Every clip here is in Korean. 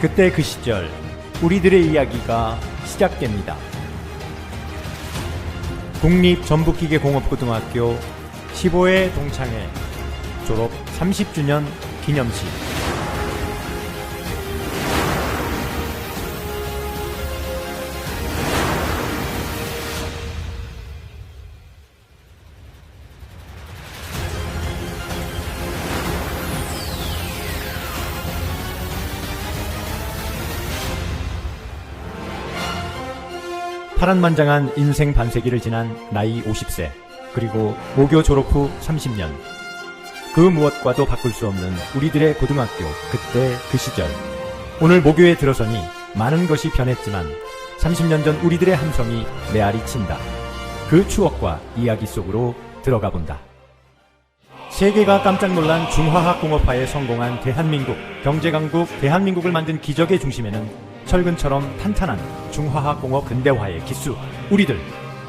그때 그 시절 우리들의 이야기가 시작됩니다. 국립 전북기계공업고등학교 15회 동창회 졸업 30주년 기념식 파란만장한 인생 반세기를 지난 나이 50세 그리고 모교 졸업 후 30년. 그 무엇과도 바꿀 수 없는 우리들의 고등학교 그때 그 시절. 오늘 모교에 들어서니 많은 것이 변했지만 30년 전 우리들의 함성이 메아리 친다. 그 추억과 이야기 속으로 들어가 본다. 세계가 깜짝 놀란 중화학 공업화에 성공한 대한민국 경제강국 대한민국을 만든 기적의 중심에는 철근처럼 탄탄한 중화학공업 근대화의 기수 우리들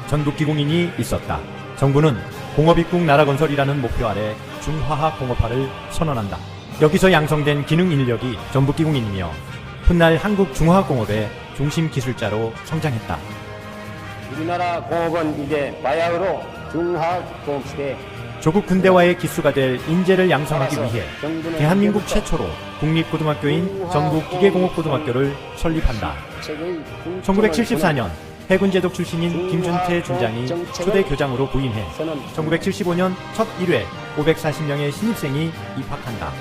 전북기공인이 있었다. 정부는 공업입국 나라건설이라는 목표 아래 중화학공업화를 선언한다. 여기서 양성된 기능 인력이 전북기공인이며 훗날 한국 중화학공업의 중심 기술자로 성장했다. 우리나라 공업은 이제 바야흐로 중화공업 시대 조국 근대화의 기수가 될 인재를 양성하기 위해 대한민국 최초로 국립고등학교인 전북기계공업고등학교를 설립한다. 1974년 해군제독 출신인 김준태 준장이 초대 교장으로 부임해 1975년 첫 1회 540명의 신입생이 입학한다.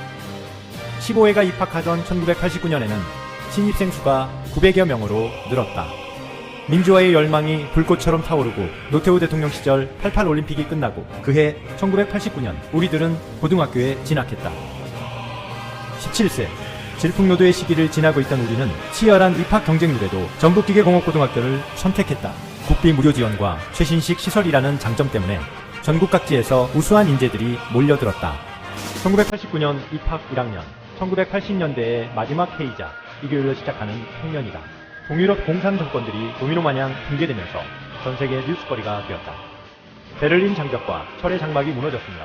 15회가 입학하던 1989년에는 신입생 수가 900여 명으로 늘었다. 민주화의 열망이 불꽃처럼 타오르고 노태우 대통령 시절 88 올림픽이 끝나고 그해 1989년 우리들은 고등학교에 진학했다. 17세 질풍노도의 시기를 지나고 있던 우리는 치열한 입학 경쟁률에도 전북기계공업고등학교를 선택했다. 국비 무료 지원과 최신식 시설이라는 장점 때문에 전국 각지에서 우수한 인재들이 몰려들었다. 1989년 입학 1학년, 1980년대의 마지막 해이자 일요일로 시작하는 학년이다. 동유럽 공산 정권들이 도미노 마냥 붕괴되면서 전 세계 뉴스거리가 되었다. 베를린 장벽과 철의 장막이 무너졌으며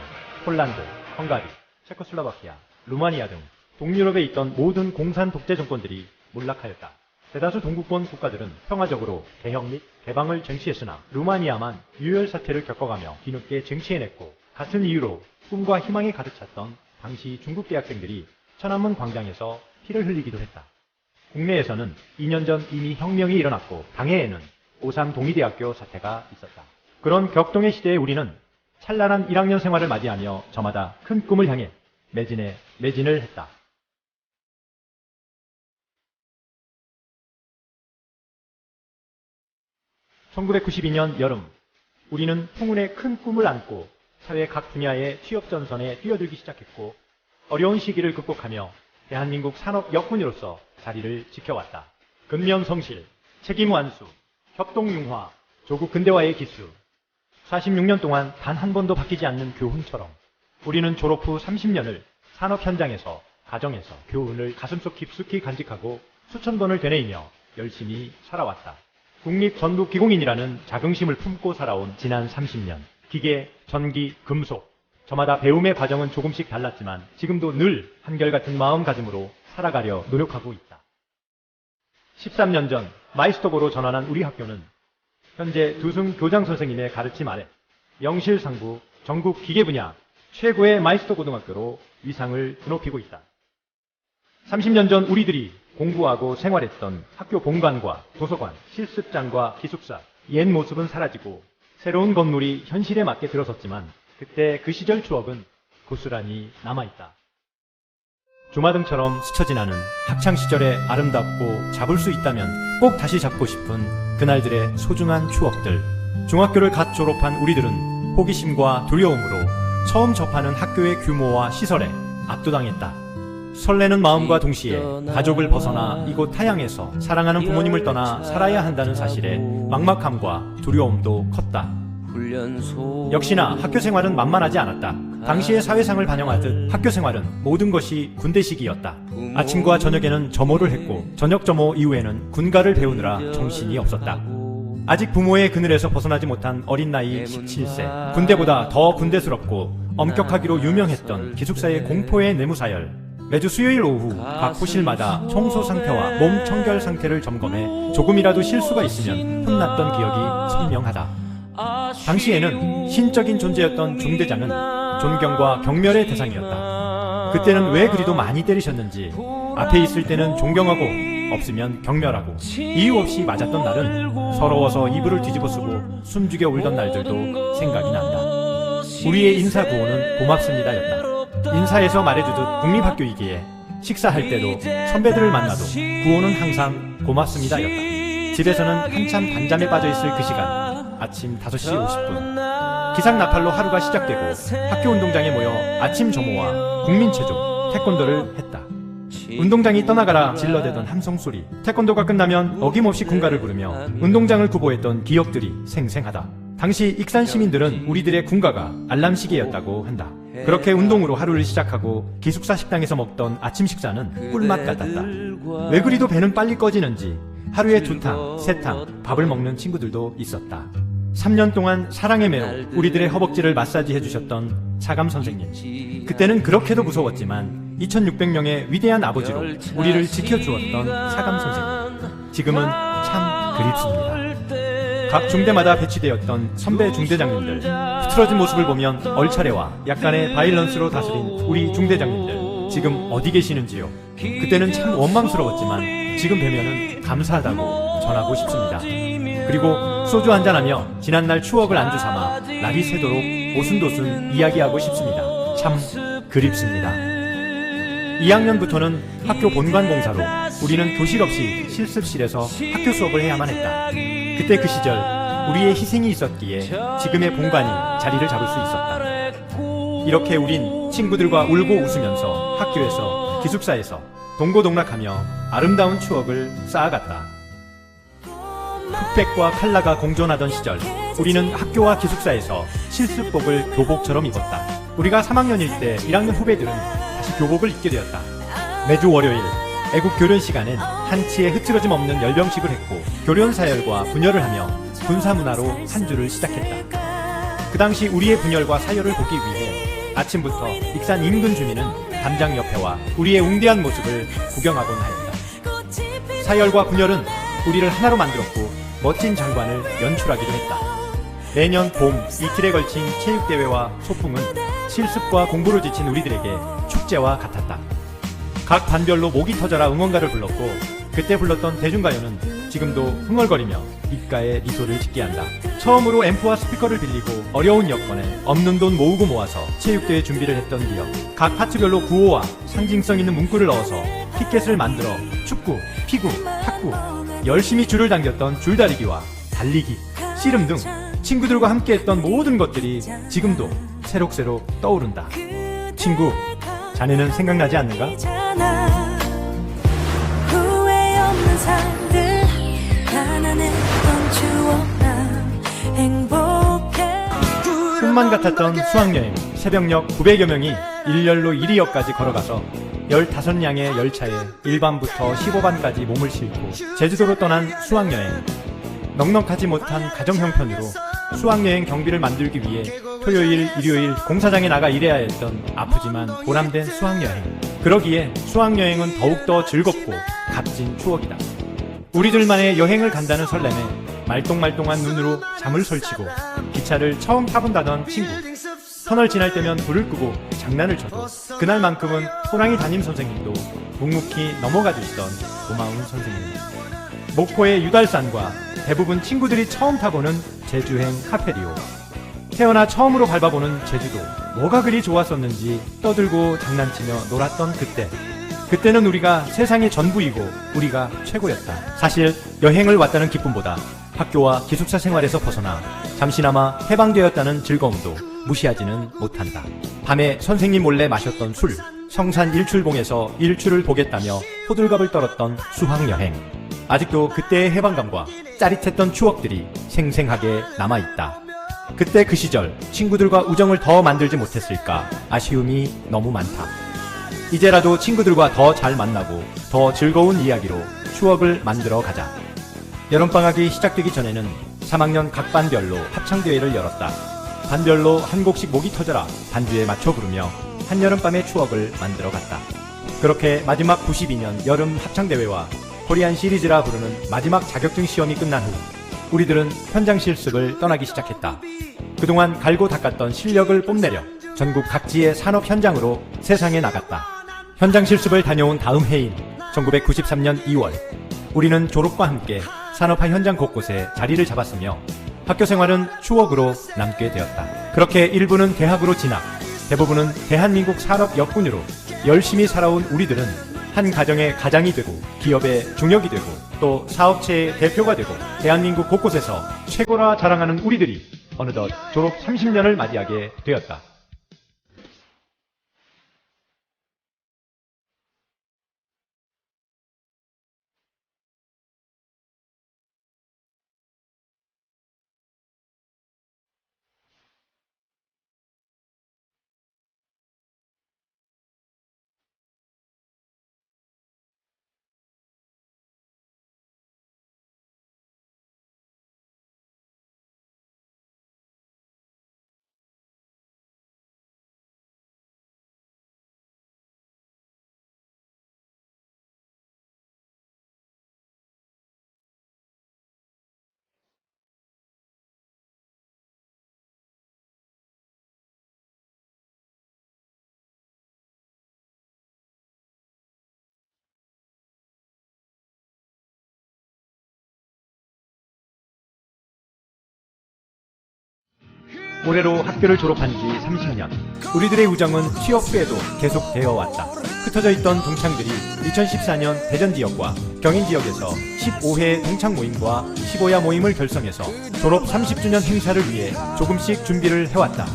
폴란드, 헝가리, 체코슬로바키아, 루마니아 등 동유럽에 있던 모든 공산 독재 정권들이 몰락하였다. 대다수 동구권 국가들은 평화적으로 개혁 및 개방을 쟁취했으나 루마니아만 유혈 사태를 겪어가며 뒤늦게 쟁취해냈고 같은 이유로 꿈과 희망이 가득 찼던 당시 중국 대학생들이 천안문 광장에서 피를 흘리기도 했다. 국내에서는 2년 전 이미 혁명이 일어났고 당해에는 오삼 동의대학교 사태가 있었다. 그런 격동의 시대에 우리는 찬란한 1학년 생활을 맞이하며 저마다 큰 꿈을 향해 매진에 매진을 했다. (1992년) 여름 우리는 풍운의 큰 꿈을 안고 사회 각 분야의 취업 전선에 뛰어들기 시작했고 어려운 시기를 극복하며 대한민국 산업 여군으로서 자리를 지켜왔다. 근면 성실, 책임 완수, 협동 융화, 조국 근대화의 기수. 46년 동안 단 한 번도 바뀌지 않는 교훈처럼 우리는 졸업 후 30년을 산업 현장에서, 가정에서 교훈을 가슴속 깊숙이 간직하고 수천 번을 되뇌이며 열심히 살아왔다. 국립 전북 기공인이라는 자긍심을 품고 살아온 지난 30년. 기계, 전기, 금속. 저마다 배움의 과정은 조금씩 달랐지만 지금도 늘 한결같은 마음가짐으로 살아가려 노력하고 있다. 13년 전 마이스터고로 전환한 우리 학교는 현재 두승 교장 선생님의 가르침 아래 영실상부 전국 기계 분야 최고의 마이스터 고등학교로 위상을 드높이고 있다. 30년 전 우리들이 공부하고 생활했던 학교 본관과 도서관, 실습장과 기숙사, 옛 모습은 사라지고 새로운 건물이 현실에 맞게 들어섰지만 그때 그 시절 추억은 고스란히 남아있다. 주마등처럼 스쳐 지나는 학창시절의 아름답고 잡을 수 있다면 꼭 다시 잡고 싶은 그날들의 소중한 추억들. 중학교를 갓 졸업한 우리들은 호기심과 두려움으로 처음 접하는 학교의 규모와 시설에 압도당했다. 설레는 마음과 동시에 가족을 벗어나 이곳 타양에서 사랑하는 부모님을 떠나 살아야 한다는 사실에 막막함과 두려움도 컸다. 역시나 학교 생활은 만만하지 않았다. 당시의 사회상을 반영하듯 학교 생활은 모든 것이 군대식이었다. 아침과 저녁에는 점호를 했고 저녁 점호 이후에는 군가를 배우느라 정신이 없었다. 아직 부모의 그늘에서 벗어나지 못한 어린 나이 17세. 군대보다 더 군대스럽고 엄격하기로 유명했던 기숙사의 공포의 내무사열. 매주 수요일 오후 각 호실마다 청소 상태와 몸 청결 상태를 점검해 조금이라도 실수가 있으면 혼났던 기억이 선명하다. 당시에는 신적인 존재였던 중대장은 존경과 경멸의 대상이었다. 그때는 왜 그리도 많이 때리셨는지 앞에 있을 때는 존경하고 없으면 경멸하고 이유 없이 맞았던 날은 서러워서 이불을 뒤집어 쓰고 숨죽여 울던 날들도 생각이 난다. 우리의 인사 구호는 고맙습니다였다. 인사에서 말해주듯 국립학교이기에 식사할 때도 선배들을 만나도 구호는 항상 고맙습니다였다. 집에서는 한참 단잠에 빠져 있을 그 시간 아침 5시 50분 기상 나팔로 하루가 시작되고 학교 운동장에 모여 아침 조모와 국민 체조 태권도를 했다. 운동장이 떠나가라 질러대던 함성 소리 태권도가 끝나면 어김없이 군가를 부르며 운동장을 구보했던 기억들이 생생하다. 당시 익산 시민들은 우리들의 군가가 알람 시계였다고 한다. 그렇게 운동으로 하루를 시작하고 기숙사 식당에서 먹던 아침 식사는 꿀맛 같았다. 왜 그리도 배는 빨리 꺼지는지 하루에 두 탕, 세 탕 밥을 먹는 친구들도 있었다. 3년 동안 사랑의 매로 우리들의 허벅지를 마사지 해 주셨던 차감 선생님. 그때는 그렇게도 무서웠지만 2600명의 위대한 아버지로 우리를 지켜주었던 차감 선생님. 지금은 참 그립습니다. 각 중대마다 배치되었던 선배 중대장님들 흐트러진 모습을 보면 얼차례와 약간의 바일런스로 다스린 우리 중대장님들 지금 어디 계시는지요? 그때는 참 원망스러웠지만 지금 뵈면은 감사하다고 전하고 싶습니다. 그리고 소주 한잔하며 지난날 추억을 안주 삼아 날이 새도록 오순도순 이야기하고 싶습니다. 참 그립습니다. 2학년부터는 학교 본관 공사로 우리는 교실 없이 실습실에서 학교 수업을 해야만 했다. 그때 그 시절 우리의 희생이 있었기에 지금의 본관이 자리를 잡을 수 있었다. 이렇게 우린 친구들과 울고 웃으면서 학교에서 기숙사에서 동고동락하며 아름다운 추억을 쌓아갔다. 흑백과 칼라가 공존하던 시절 우리는 학교와 기숙사에서 실습복을 교복처럼 입었다. 우리가 3학년일 때 1학년 후배들은 다시 교복을 입게 되었다. 매주 월요일 애국 교련 시간엔 한치의 흐트러짐 없는 열병식을 했고 교련 사열과 분열을 하며 군사 문화로 한 주를 시작했다. 그 당시 우리의 분열과 사열을 보기 위해 아침부터 익산 인근 주민은 담장 옆에와 우리의 웅대한 모습을 구경하곤 하였다. 사열과 분열은 우리를 하나로 만들었고 멋진 장관을 연출하기도 했다. 매년 봄 이틀에 걸친 체육대회와 소풍은 실습과 공부를 지친 우리들에게 축제와 같았다. 각 반별로 목이 터져라 응원가를 불렀고 그때 불렀던 대중가요는 지금도 흥얼거리며 입가에 미소를 짓게 한다. 처음으로 앰프와 스피커를 빌리고 어려운 여건에 없는 돈 모으고 모아서 체육대회 준비를 했던 기억. 각 파트별로 구호와 상징성 있는 문구를 넣어서 티켓을 만들어 축구, 피구, 탁구 열심히 줄을 당겼던 줄다리기와 달리기, 씨름 등 친구들과 함께했던 모든 것들이 지금도 새록새록 떠오른다. 친구, 자네는 생각나지 않는가? 꿈만 같았던 수학여행 새벽녘 900여 명이 일렬로 1위역까지 걸어가서 15량의 열차에 1반부터 15반까지 몸을 싣고 제주도로 떠난 수학여행. 넉넉하지 못한 가정 형편으로 수학여행 경비를 만들기 위해 토요일, 일요일 공사장에 나가 일해야 했던 아프지만 보람된 수학여행. 그러기에 수학여행은 더욱더 즐겁고 값진 추억이다. 우리들만의 여행을 간다는 설렘에 말똥말똥한 눈으로 잠을 설치고 기차를 처음 타본다던 친구 터널 지날 때면 불을 끄고 장난을 쳐도 그날만큼은 호랑이 담임 선생님도 묵묵히 넘어가 주시던 고마운 선생님 목포의 유달산과 대부분 친구들이 처음 타보는 제주행 카페리오. 태어나 처음으로 밟아보는 제주도 뭐가 그리 좋았었는지 떠들고 장난치며 놀았던 그때. 그때는 우리가 세상의 전부이고 우리가 최고였다. 사실 여행을 왔다는 기쁨보다 학교와 기숙사 생활에서 벗어나 잠시나마 해방되었다는 즐거움도 무시하지는 못한다. 밤에 선생님 몰래 마셨던 술, 성산 일출봉에서 일출을 보겠다며 호들갑을 떨었던 수학여행. 아직도 그때의 해방감과 짜릿했던 추억들이 생생하게 남아있다. 그때 그 시절 친구들과 우정을 더 만들지 못했을까 아쉬움이 너무 많다. 이제라도 친구들과 더 잘 만나고 더 즐거운 이야기로 추억을 만들어 가자. 여름방학이 시작되기 전에는 3학년 각 반별로 합창대회를 열었다. 반별로 한 곡씩 목이 터져라 반주에 맞춰 부르며 한여름밤의 추억을 만들어 갔다. 그렇게 마지막 92년 여름 합창대회와 코리안 시리즈라 부르는 마지막 자격증 시험이 끝난 후 우리들은 현장 실습을 떠나기 시작했다. 그동안 갈고 닦았던 실력을 뽐내려 전국 각지의 산업 현장으로 세상에 나갔다. 현장 실습을 다녀온 다음 해인 1993년 2월 우리는 졸업과 함께 산업화 현장 곳곳에 자리를 잡았으며 학교 생활은 추억으로 남게 되었다. 그렇게 일부는 대학으로 진학, 대부분은 대한민국 산업 역군으로 열심히 살아온 우리들은 한 가정의 가장이 되고 기업의 중역이 되고 또 사업체의 대표가 되고 대한민국 곳곳에서 최고라 자랑하는 우리들이 어느덧 졸업 30년을 맞이하게 되었다. 올해로 학교를 졸업한 지 30년. 우리들의 우정은 취업 후에도 계속 되어 왔다. 흩어져 있던 동창들이 2014년 대전 지역과 경인 지역에서 15회 동창 모임과 15야 모임을 결성해서 졸업 30주년 행사를 위해 조금씩 준비를 해왔다.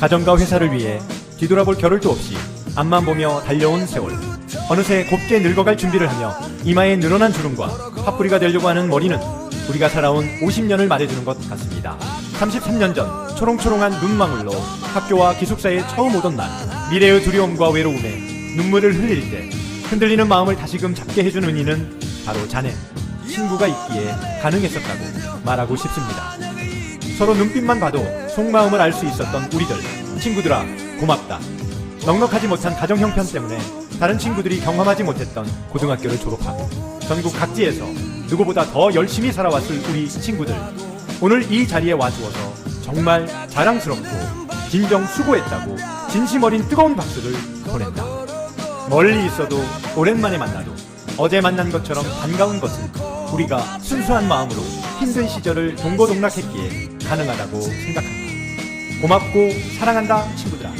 가정과 회사를 위해 뒤돌아볼 겨를도 없이 앞만 보며 달려온 세월. 어느새 곱게 늙어갈 준비를 하며 이마에 늘어난 주름과 팥뿌리가 되려고 하는 머리는 우리가 살아온 50년을 말해주는 것 같습니다. 33년 전 초롱초롱한 눈망울로 학교와 기숙사에 처음 오던 날 미래의 두려움과 외로움에 눈물을 흘릴 때 흔들리는 마음을 다시금 잡게 해주는 은희는 바로 자네 친구가 있기에 가능했었다고 말하고 싶습니다. 서로 눈빛만 봐도 속마음을 알 수 있었던 우리들 친구들아 고맙다. 넉넉하지 못한 가정 형편 때문에 다른 친구들이 경험하지 못했던 고등학교를 졸업하고 전국 각지에서 누구보다 더 열심히 살아왔을 우리 친구들 오늘 이 자리에 와주어서 정말 자랑스럽고 진정 수고했다고 진심 어린 뜨거운 박수를 보낸다. 멀리 있어도 오랜만에 만나도 어제 만난 것처럼 반가운 것은 우리가 순수한 마음으로 힘든 시절을 동고동락했기에 가능하다고 생각한다. 고맙고 사랑한다 친구들아.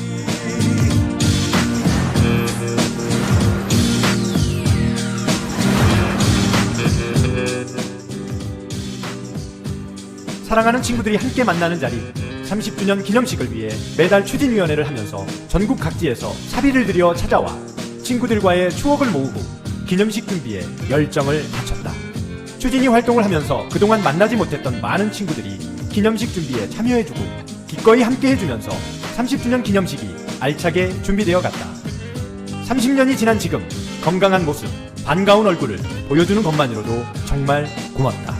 사랑하는 친구들이 함께 만나는 자리 30주년 기념식을 위해 매달 추진위원회를 하면서 전국 각지에서 사비를 들여 찾아와 친구들과의 추억을 모으고 기념식 준비에 열정을 바쳤다. 추진위 활동을 하면서 그동안 만나지 못했던 많은 친구들이 기념식 준비에 참여해주고 기꺼이 함께 해주면서 30주년 기념식이 알차게 준비되어 갔다. 30년이 지난 지금 건강한 모습, 반가운 얼굴을 보여주는 것만으로도 정말 고맙다.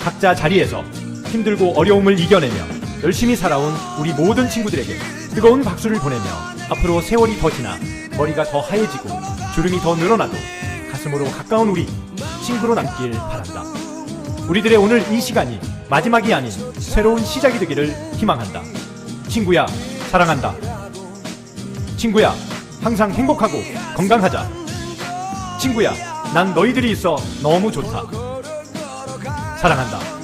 각자 자리에서 힘들고 어려움을 이겨내며 열심히 살아온 우리 모든 친구들에게 뜨거운 박수를 보내며 앞으로 세월이 더 지나 머리가 더 하얘지고 주름이 더 늘어나도 가슴으로 가까운 우리 친구로 남길 바란다. 우리들의 오늘 이 시간이 마지막이 아닌 새로운 시작이 되기를 희망한다. 친구야, 사랑한다. 친구야, 항상 행복하고 건강하자. 친구야, 난 너희들이 있어 너무 좋다. 사랑한다.